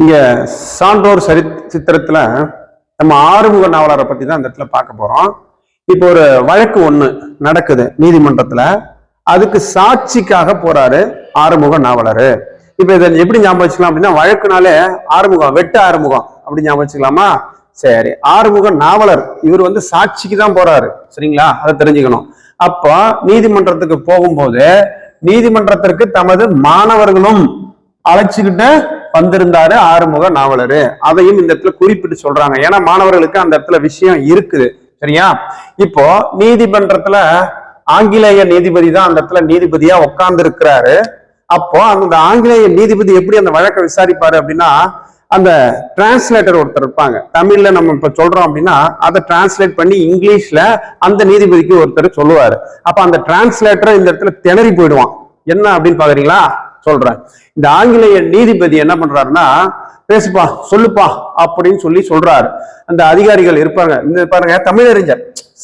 இங்க சான்றோர் சரி சித்திரத்துல நம்ம ஆறுமுக நாவலரை பத்தி தான் இந்த இடத்துல பார்க்க போறோம். இப்போ ஒரு வழக்கு ஒண்ணு நடக்குது நீதிமன்றத்துல. அதுக்கு சாட்சிக்காக போறாரு ஆறுமுக நாவலர். இப்ப இதை எப்படி ஞாபகம் வச்சுக்கலாம் அப்படின்னா வழக்குனாலே ஆறுமுகம் வெட்டு ஆறுமுகம் அப்படி ஞாபகம் வச்சுக்கலாமா? சரி ஆறுமுக நாவலர் இவர் வந்து சாட்சிக்கு தான் போறாரு. சரிங்களா? அதை தெரிஞ்சுக்கணும். அப்போ நீதிமன்றத்துக்கு போகும்போது நீதிமன்றத்திற்கு தமது மாணவர்களும் அழைச்சுக்கிட்டு வந்திருந்தாரு ஆறுமுக நாவலரு. அதையும் இந்த இடத்துல குறிப்பிட்டு சொல்றாங்க. ஏன்னா மாணவர்களுக்கு அந்த இடத்துல விஷயம் இருக்குது. சரியா? இப்போ நீதிமன்றத்துல ஆங்கிலேய நீதிபதி தான் அந்த இடத்துல நீதிபதியா உட்கார்ந்து இருக்கிறாரு அப்போ அந்த ஆங்கிலேய நீதிபதி எப்படி அந்த வழக்கை விசாரிப்பாரு அப்படின்னா அந்த டிரான்ஸ்லேட்டர் ஒருத்தர் இருப்பாங்க. தமிழ்ல நம்ம இப்ப சொல்றோம் அப்படின்னா அதை டிரான்ஸ்லேட் பண்ணி இங்கிலீஷ்ல அந்த நீதிபதிக்கு ஒருத்தர் சொல்லுவாரு. அப்ப அந்த டிரான்ஸ்லேட்டர் இந்த இடத்துல திணறி போயிடுவான். என்ன அப்படின்னு பாக்குறீங்களா? சொல்றேன். இந்த ஆங்கிலேய நீதிபதி என்ன பண்றாருன்னா பேசுப்பா சொல்லுப்பா அப்படின்னு சொல்லி சொல்றாரு. அந்த அதிகாரிகள் இருப்பாங்க. இந்த பாருங்க தமிழறிஞர்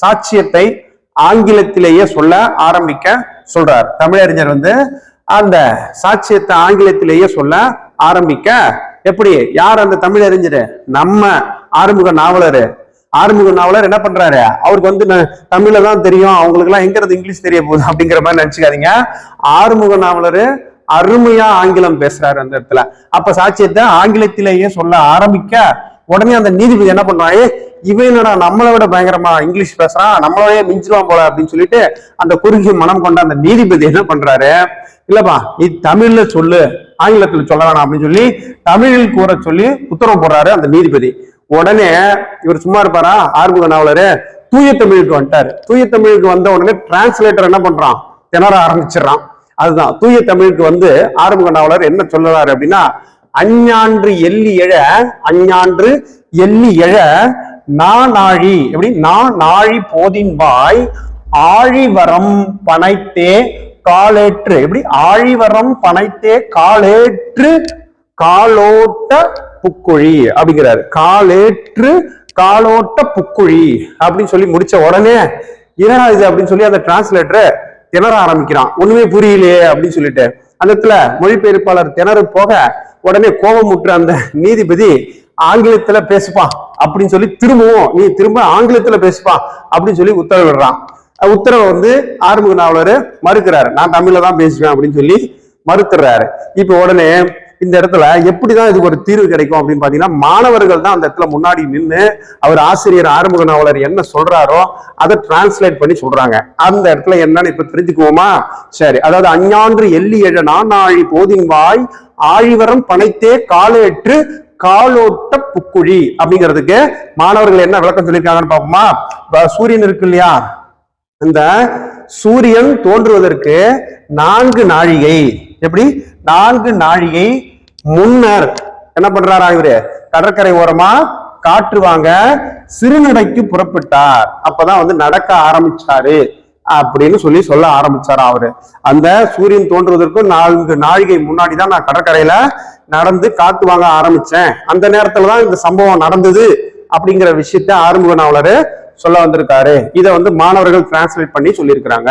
சாட்சியத்தை ஆங்கிலத்திலேயே சொல்ல ஆரம்பிக்க சொல்றார். தமிழறிஞர் வந்து அந்த சாட்சியத்தை ஆங்கிலத்திலேயே சொல்ல ஆரம்பிக்க எப்படி? யார் அந்த தமிழறிஞர்? நம்ம ஆறுமுக நாவலர். ஆறுமுக நாவலர் என்ன பண்றாரு? அவருக்கு வந்து ந- தான் தெரியும். அவங்களுக்கு எல்லாம் எங்கிறது இங்கிலீஷ் தெரிய போகுது அப்படிங்கிற மாதிரி நினைச்சுக்காதீங்க. ஆறுமுக நாவலரு அருமையா ஆங்கிலம் பேசுறாரு அந்த இடத்துல. அப்ப சாட்சியத்தை ஆங்கிலத்திலேயே சொல்ல ஆரம்பிக்க உடனே அந்த நீதிபதி என்ன பண்றான் இவன் என்னடா நம்மளை விட பயங்கரமா இங்கிலீஷ் பேசுறான் நம்மளோடய மிஞ்சிருவான் போல அப்படின்னு சொல்லிட்டு அந்த குறுகிய மனம் கொண்ட அந்த நீதிபதி என்ன பண்றாரு? இல்லப்பா நீ தமிழ்ல சொல்லு ஆங்கிலத்துல சொல்ல வேணாம் அப்படின்னு சொல்லி தமிழில் கூற சொல்லி உத்தரவு போடுறாரு அந்த நீதிபதி. உடனே இவர் சும்மா இருப்பாரா? ஆர்முக நாவலரு தூய தமிழுக்கு வந்துட்டாரு. தூய தமிழுக்கு வந்த உடனே டிரான்ஸ்லேட்டர் என்ன பண்றான்? திணற ஆரம்பிச்சிடுறான். அதுதான். தூய தமிழுக்கு வந்து ஆரம்ப நாவலர் என்ன சொல்லுறாரு அப்படின்னா அஞ்ஞான்று எள்ளி எழ அஞ்ஞான்று எள்ளி எழ நானாழி எப்படி? நான் நாழி போதின்பாய் ஆழிவரம் பனைத்தே காலேற்று எப்படி? ஆழிவரம் பனைத்தே காலேற்று காலோட்ட புக்குழி அப்படிங்கிறாரு. காலேற்று காலோட்ட புக்குழி அப்படின்னு சொல்லி முடிச்ச உடனே என்னடா இது? அப்படின்னு சொல்லி அந்த டிரான்ஸ்லேட்டர் திணற ஆரம்பிக்கிறான். ஒண்ணுமே புரியலையே அப்படின்னு சொல்லிட்டு. அந்த இடத்துல மொழிபெயர்ப்பாளர் திணறு போக உடனே கோபமுற்ற அந்த நீதிபதி ஆங்கிலத்துல பேசுப்பா அப்படின்னு சொல்லி திரும்பவும் நீ திரும்ப ஆங்கிலத்துல பேசுப்பா அப்படின்னு சொல்லி உத்தரவிடுறான். உத்தரவை வந்து ஆறுமுக நாவலர் மறுக்கிறாரு. நான் தமிழ்ல தான் பேசுவேன் அப்படின்னு சொல்லி மறுத்துறாரு இப்ப உடனே இந்த இடத்துல எப்படிதான் இதுக்கு ஒரு தீர்வு கிடைக்கும் அப்படின்னு பாத்தீங்கன்னா மாணவர்கள் தான் அந்த இடத்துல முன்னாடி நின்று அவர் ஆசிரியர் ஆறுமுக நாவலர் என்ன சொல்றாரோ அதை டிரான்ஸ்லேட் பண்ணி சொல்றாங்க. அந்த இடத்துல என்னன்னு இப்ப தெரிஞ்சுக்குவோமா? சரி அதாவது அஞ்ஞான்று எள்ளி எழ நானாழி போதின் வாய் ஆழிவரம் பனைத்தே காலேற்று காலோட்ட புக்குழி அப்படிங்கிறதுக்கு மாணவர்கள் என்ன விளக்கம் சொல்லியிருக்காங்கன்னு பார்ப்போமா? சூரியன் இருக்கு இல்லையா? இந்த சூரியன் தோன்றுவதற்கு நான்கு நாழிகை. எப்படி? நான்கு நாழிகை முன்னர். என்ன பண்றாரா இவரு? கடற்கரை ஓரமா காற்று வாங்க சிறுநடைக்கு புறப்பட்டார். அப்பதான் வந்து நடக்க ஆரம்பிச்சாரு அப்படின்னு சொல்லி சொல்ல ஆரம்பிச்சாரு அவரு. அந்த சூரியன் தோன்றுவதற்கும் நான்கு நாழிகை முன்னாடி தான் நான் கடற்கரையில நடந்து காத்து வாங்க ஆரம்பிச்சேன். அந்த நேரத்துல தான் இந்த சம்பவம் நடந்தது அப்படிங்கிற விஷயத்த ஆறுமுக நாவலரு சொல்ல வந்திருக்காரு. இதை வந்து மாணவர்கள் டிரான்ஸ்லேட் பண்ணி சொல்லியிருக்கிறாங்க.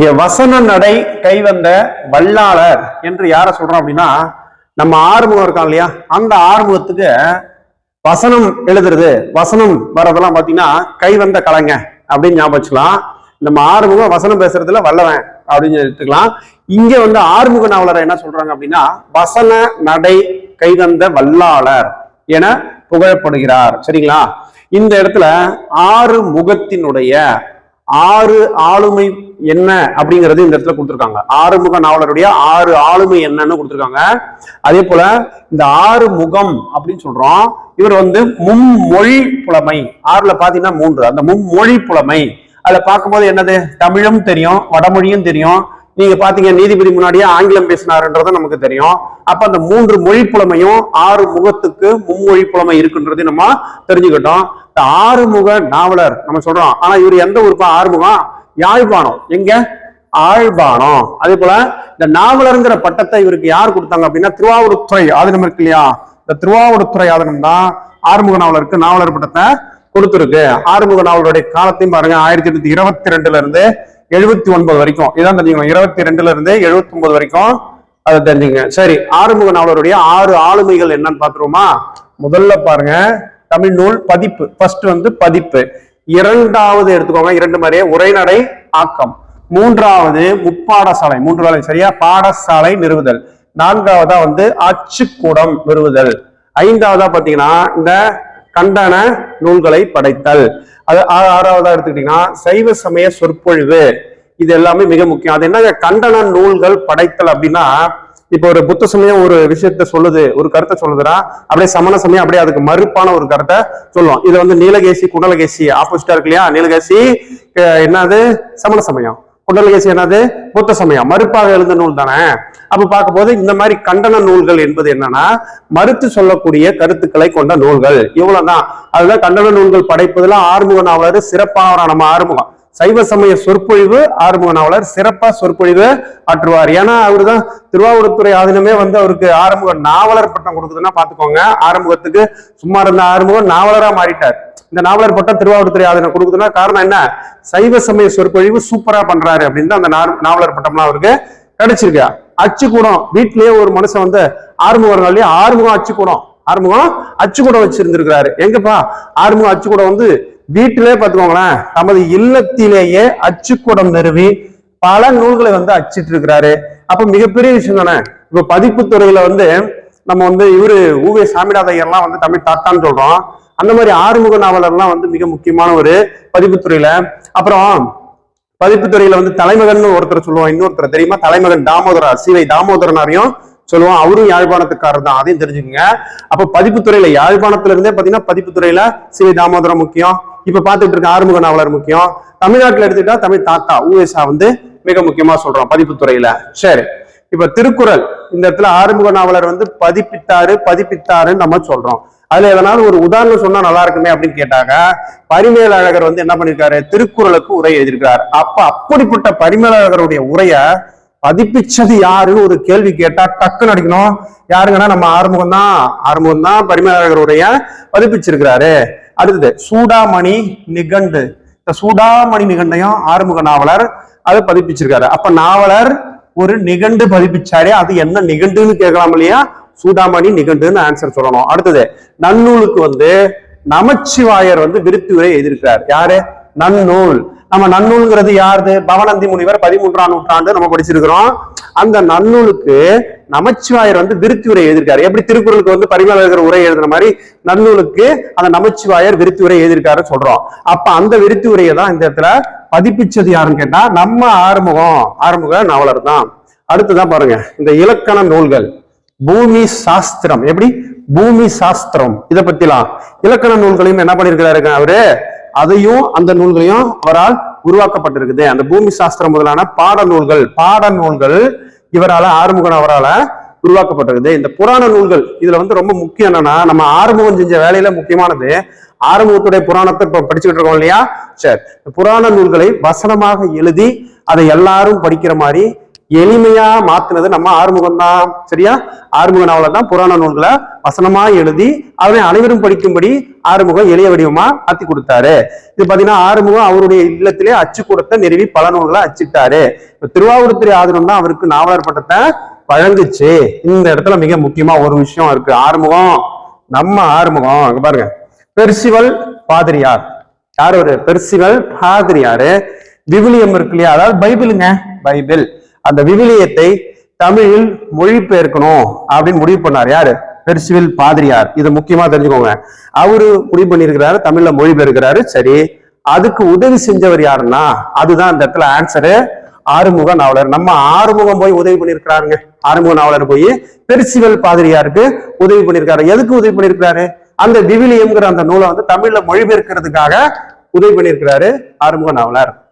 இங்க வசன நடை கைவந்த வல்லாளர் என்று யார சொல்றோம் அப்படின்னா நம்ம ஆறுமுகம் இருக்கான் இல்லையா? அந்த ஆறுமுகத்துக்கு வசனம் எழுதுறது வசனம் வர்றதெல்லாம் பாத்தீங்கன்னா கைவந்த கலைங்க அப்படின்னு ஞாபகம் வச்சுக்கலாம். நம்ம ஆறுமுகம் வசனம் பேசுறதுல வல்லவன் அப்படின்னு எடுத்துக்கலாம். இங்க வந்து ஆறுமுக நாவலரை என்ன சொல்றாங்க அப்படின்னா வசன நடை கைவந்த வல்லாளர் என புகழப்படுகிறார். சரிங்களா? இந்த இடத்துல ஆறு முகத்தினுடைய ஆறு ஆளுமை என்ன அப்படிங்கிறது இந்த இடத்துல கொடுத்துருக்காங்க. ஆறுமுக நாவலருடைய ஆறு ஆளுமை என்னன்னு கொடுத்துருக்காங்க. அதே போல இந்த ஆறு முகம் அப்படின்னு சொல்றோம். இவர் வந்து மும்மொழி புலமை. ஆறுல பாத்தீங்கன்னா மூன்று. அந்த மும்மொழி புலமை. அதுல பார்க்கும்போது என்னது? தமிழும் தெரியும் வடமொழியும் தெரியும். நீங்க பாத்தீங்க நீதிபதி முன்னாடியே ஆங்கிலம் பேசினாருன்றது நமக்கு தெரியும். அப்ப அந்த மூன்று மொழி புலமையும் ஆறு முகத்துக்கு மும்மொழி புலமை இருக்குன்றது நம்ம தெரிஞ்சுக்கிட்டோம். இந்த ஆறுமுக நாவலர் நம்ம சொல்றோம். ஆனா இவர் எந்த ஊருப்பா? ஆறுமுகம் யாழ்ப்பாணம். எங்க? ஆழ்பாணம் அதே போல இந்த நாவலருங்கிற பட்டத்தை இவருக்கு யார் கொடுத்தாங்க அப்படின்னா திருவாவூர்துறை ஆதீனம் இருக்கு இல்லையா? இந்த திருவாவூர்துறை ஆதீனம் தான் ஆறுமுக நாவலருக்கு நாவலர் பட்டத்தை கொடுத்துருக்கு. ஆறுமுக நாவலருடைய காலத்தையும் பாருங்க ஆயிரத்தி எண்ணூத்தி இருபத்தி ரெண்டுல இருந்து எழுபத்தி ஒன்பது வரைக்கும். இதான் தெரிஞ்சுக்கணும். இருபத்தி ரெண்டுல இருந்து எழுபத்தி ஒன்பது வரைக்கும் அதை தெரிஞ்சுங்க சரி ஆறுமுக நாவலருடைய ஆறு ஆளுமைகள் என்னன்னு பாத்துருவோமா முதல்ல பாருங்க தமிழ் நூல் பதிப்பு. ஃபர்ஸ்ட் வந்து பதிப்பு. இரண்டாவது எடுத்துக்கோங்க இரண்டு மாதிரியே. உரைநடை ஆக்கம். மூன்றாவது முப்பாடசாலை. மூன்றாவது சரியா? பாடசாலை நிறுவுதல். நான்காவதா வந்து அச்சுக்கூடம் நிறுவுதல். ஐந்தாவதா பாத்தீங்கன்னா இந்த கண்டன நூல்களை படைத்தல். அது ஆறாவதா எடுத்துக்கிட்டீங்கன்னா சைவ சமய சொற்பொழிவு. இது எல்லாமே மிக முக்கியம். அது என்ன கண்டன நூல்கள் படைத்தல் அப்படின்னா இப்போ ஒரு புத்த சமயம் ஒரு விஷயத்த சொல்லுது ஒரு கருத்தை சொல்லுதுன்னா அப்படியே சமண சமயம் அப்படியே அதுக்கு மறுப்பான ஒரு கருத்தை சொல்லுவோம் இது வந்து நீலகேசி குண்டலகேசி ஆப்போசிட்டா இருக்கு இல்லையா? நீலகேசி என்னது? சமண சமயம். புண்டலகேசி என்னது? புத்த சமயம். மறுப்பாக எழுந்த நூல் தானே? அப்ப பார்க்கும்போது இந்த மாதிரி கண்டன நூல்கள் என்பது என்னன்னா மறுத்து சொல்லக்கூடிய கருத்துக்களை கொண்ட நூல்கள். இவ்வளவுதான். அதுதான் கண்டன நூல்கள் படைப்பதுல ஆறுமுக நாவலர் சிறப்பான நம்ம ஆறுமுகம். சைவ சமய சொற்பொழிவு ஆறுமுக நாவலர் சிறப்பா சொற்பொழிவு ஆற்றுவார். ஏன்னா அவருதான் திருவாவூர்துறை ஆதீனமே வந்து அவருக்கு ஆறுமுக நாவலர் பட்டம் கொடுக்குதுன்னா பாத்துக்கோங்க. ஆறுமுகத்துக்கு சும்மா இருந்த ஆறுமுகம் நாவலரா மாறிட்டார். இந்த நாவலர் பட்டம் திருவாவூர்துறை ஆதீனம் கொடுக்குதுன்னா காரணம் என்ன? சைவ சமய சொற்பொழிவு சூப்பரா பண்றாரு அப்படின்னு அந்த நாவலர் பட்டம்லாம் அவருக்கு கிடைச்சிருக்கு. அச்சுக்கூடம் வீட்லயே ஒரு மனுஷன் வந்து ஆறுமுகங்கள்லயே ஆறுமுகம் அச்சுக்கூடம். ஆறுமுகம் அச்சுக்கூடம் வச்சிருந்திருக்கிறாரு. எங்கப்பா? ஆறுமுகம் அச்சுக்கூடம் வந்து வீட்டிலே பார்த்துக்கோங்களேன் தமது இல்லத்திலேயே அச்சுக்கூடம் நிறுவி பல நூல்களை வந்து அச்சிட்டு இருக்கிறாரு. அப்ப மிகப்பெரிய விஷயம் தானே? இப்ப பதிப்பு துறையில வந்து நம்ம வந்து இவரு ஊவே சாமிநாத ஐயர்லாம் வந்து தமிழ் தாத்தான்னு சொல்றோம். அந்த மாதிரி ஆறுமுக நாவலர்லாம் வந்து மிக முக்கியமான ஒரு பதிப்புத்துறையில அப்புறம் பதிப்புத்துறையில வந்து தலைமகன் ஒருத்தர் சொல்லுவோம் இன்னொருத்தர். தெரியுமா? தலைமகன் தாமோதரா சிவை தாமோதரனாரையும் சொல்லுவோம். அவரும் யாழ்ப்பாணத்துக்காரர் தான் அதையும் தெரிஞ்சுக்கோங்க. அப்ப பதிப்புத்துறையில யாழ்ப்பாணத்துல இருந்தே பாத்தீங்கன்னா பதிப்புத்துறையில சிவை தாமோதரம் முக்கியம். இப்ப பாத்துட்டு இருக்க ஆறுமுக நாவலர் முக்கியம். தமிழ்நாட்டுல எடுத்துக்கிட்டா தமிழ் தாத்தா ஊஎஸ்ஆ வந்து மிக முக்கியமா சொல்றோம் பதிப்புத்துறையில சரி. இப்ப திருக்குறள் இந்த இடத்துல ஆறுமுக நாவலர் வந்து பதிப்பித்தாரு பதிப்பித்தாருன்னு நம்ம சொல்றோம். அதுல எதனால ஒரு உதாரணம் சொன்னா நல்லா இருக்குமே அப்படின்னு கேட்டாங்க பரிமேல் அழகர் வந்து என்ன பண்ணிருக்காரு? திருக்குறளுக்கு உரை எழுதியிருக்கிறார். அப்ப அப்படிப்பட்ட பரிமேல் அழகருடைய உரைய பதிப்பிச்சது யாருன்னு ஒரு கேள்வி கேட்டா டக்குன்னு அடிக்கணும். யாருங்கன்னா நம்ம ஆறுமுகம் தான் ஆறுமுகம் தான் பரிமேல் அழகர் உரைய பதிப்பிச்சிருக்கிறாரு. அடுத்தது சூடாமணி நிகண்டு. இந்த சூடாமணி நிகண்டையும் ஆறுமுக நாவலர் அதை பதிப்பிச்சிருக்காரு. அப்ப நாவலர் ஒரு நிகண்டு பதிப்பிச்சாரே அது என்ன நிகண்டுன்னு கேட்கலாம் இல்லையா? சூடாமணி நிகண்டுன்னு ஆன்சர் சொல்லணும். அடுத்தது நன்னூலுக்கு வந்து நமச்சிவாயர் வந்து விருத்தி உரை எழுதியிருக்கிறார். யாரு? நன்னூல். நம்ம நன்னூல்ங்கிறது யாருது? பவனந்தி முனிவர் பதிமூன்றாம் நூற்றாண்டு நம்ம படிச்சிருக்கிறோம். அந்த நன்னூலுக்கு நமச்சிவாயர் வந்து விருத்தி உரை எழுதியிருக்காரு. எப்படி திருக்குறளுக்கு வந்து பரிமளகர் உரை எழுதுன மாதிரி நன்னூலுக்கு அந்த நமச்சிவாயர் விருத்தி உரை எழுதியிருக்காரு சொல்றோம். அப்ப அந்த விருத்தி உரையை தான் இந்த இடத்துல பதிப்பிச்சது யாருன்னு கேட்டா நம்ம ஆறுமுகம் ஆறுமுக நாவலர் தான். அடுத்துதான் பாருங்க இந்த இலக்கண நூல்கள். பூமி சாஸ்திரம். எப்படி? பூமி சாஸ்திரம். இதை பத்திலாம். இலக்கண நூல்களையும் என்ன பண்ணிருக்கிறாரு அவரு? அதையும் அந்த நூல்களையும் அவரால் உருவாக்கப்பட்டிருக்குது. அந்த பூமி சாஸ்திரம் முதலான பாட நூல்கள் பாட நூல்கள் இவரால ஆறுமுகன் அவரால உருவாக்கப்பட்டிருக்குது. இந்த புராண நூல்கள் இதுல வந்து ரொம்ப முக்கியம் என்னன்னா நம்ம ஆறுமுகம் செஞ்ச வேலையில முக்கியமானது ஆறுமுகத்துடைய புராணத்தை இப்ப படிச்சுக்கிட்டு இருக்கோம் இல்லையா? சரி புராண நூல்களை வசனமாக எழுதி அதை எல்லாரும் படிக்கிற மாதிரி எளிமையா மாத்தினது நம்ம ஆறுமுகம் தான் சரியா? ஆறுமுக நாவல தான் புராண நூல்களை வசனமா எழுதி அவரை அனைவரும் படிக்கும்படி ஆறுமுகம் எளிய வடிவமா ஆத்தி கொடுத்தாரு. இது பாத்தீங்கன்னா ஆறுமுகம் அவருடைய இல்லத்திலே அச்சுக்கூடத்தை நிறுவி பல நூல்களை அச்சிட்டாரு. இப்ப திருவாவூர்துறை ஆதரவு தான் அவருக்கு நாவலர் பட்டத்தை வழங்குச்சு. இந்த இடத்துல மிக முக்கியமா ஒரு விஷயம் இருக்கு. ஆறுமுகம் நம்ம ஆறுமுகம். அங்க பாருங்க. பெர்சிவல் பாதிரியார். யார் ஒரு பெர்சிவல் பாதிரியாரு. விவிலியம் இருக்கு இல்லையா? அதாவது பைபிளுங்க. பைபிள். அந்த விவிலியத்தை தமிழில் மொழிபெயர்க்கணும் அப்படின்னு முடிவு பண்ணார். யாரு? பெர்சிவில் பாதிரியார். இது முக்கியமா தெரிஞ்சுக்கோங்க. அவரு முடிவு பண்ணியிருக்கிறாரு தமிழ்ல மொழிபெயர்க்கிறாரு. சரி அதுக்கு உதவி செஞ்சவர் யாருன்னா அதுதான் அந்த இடத்துல ஆன்சரு ஆறுமுக நாவலர். நம்ம ஆறுமுகம் போய் உதவி பண்ணியிருக்கிறாருங்க. ஆறுமுக நாவலர் போய் பெருசிவல் பாதிரியாருக்கு உதவி பண்ணியிருக்காரு. எதுக்கு உதவி பண்ணியிருக்கிறாரு? அந்த விவிலியம்ங்கிற அந்த நூலை வந்து தமிழ்ல மொழிபெயர்க்கிறதுக்காக உதவி பண்ணியிருக்கிறாரு ஆறுமுக நாவலர்.